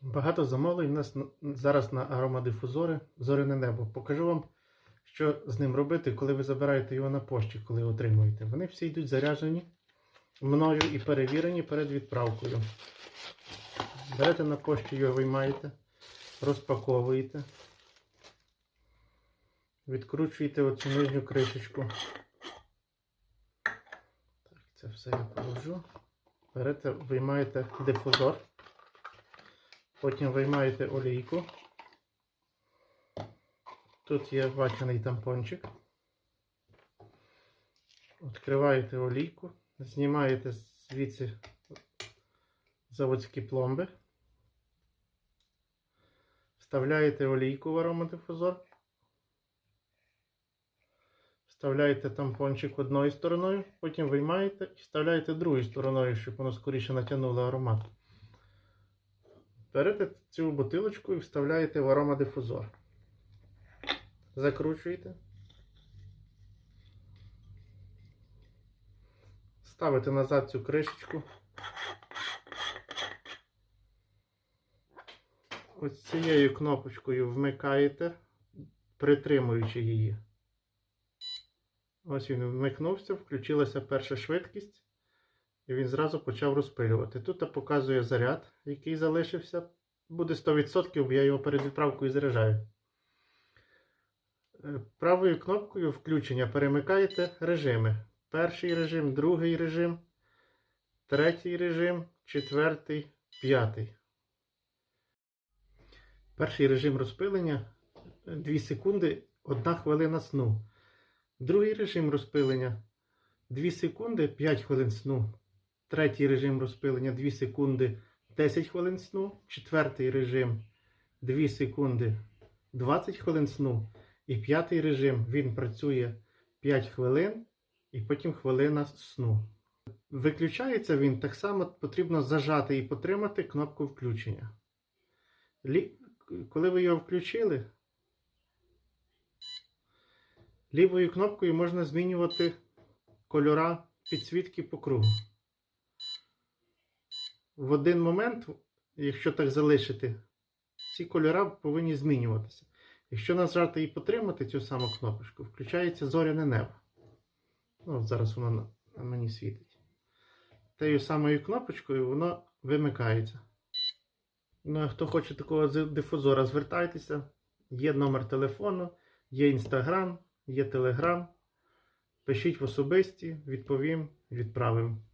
Багато замовлень у нас зараз на аромадифузори зоряне небо. Покажу вам, що з ним робити, коли ви забираєте його на пошті, коли отримуєте. Вони всі йдуть заряджені мною і перевірені перед відправкою. Берете на пошті його виймаєте, розпаковуєте, відкручуєте оцю нижню кришечку. Так, це все я положу. Берете, виймаєте дифузор. Потім виймаєте олійку. Тут є ватяний тампончик. Відкриваєте олійку, знімаєте звідси заводські пломби. Вставляєте олійку в аромадифузор. Вставляєте тампончик одною стороною, потім виймаєте і вставляєте другою стороною, щоб воно скоріше натягнуло аромат. Берете цю бутилочку і вставляєте в аромадифузор. Закручуєте. Ставите назад цю кришечку. Ось цією кнопочкою вмикаєте, притримуючи її. Ось він вмикнувся, включилася перша швидкість. І він зразу почав розпилювати. Тут показує заряд, який залишився. Буде 100%, бо я його перед відправкою заряджаю. Е, Правою кнопкою включення перемикаєте режими. Перший режим, другий режим, третій режим, четвертий, п'ятий. Перший режим розпилення 2 секунди, 1 хвилина сну. Другий режим розпилення 2 секунди, 5 хвилин сну. Третій режим розпилення 2 секунди 10 хвилин сну. Четвертий режим 2 секунди 20 хвилин сну. І п'ятий режим він працює 5 хвилин і потім хвилина сну. Виключається він так само потрібно зажати і потримати кнопку включення. Коли ви його включили, лівою кнопкою можна змінювати кольора підсвітки по кругу в один момент, якщо так залишити, ці кольори повинні змінюватися. Якщо нажати і потримати цю саму кнопочку, включається зоряне небо. Ну, от зараз воно на, мені світить. Тею самою кнопочкою воно вимикається. Ну, а хто хоче такого дифузора, звертайтеся. Є номер телефону, є інстаграм, є телеграм. Пишіть в особисті, відповім, відправимо.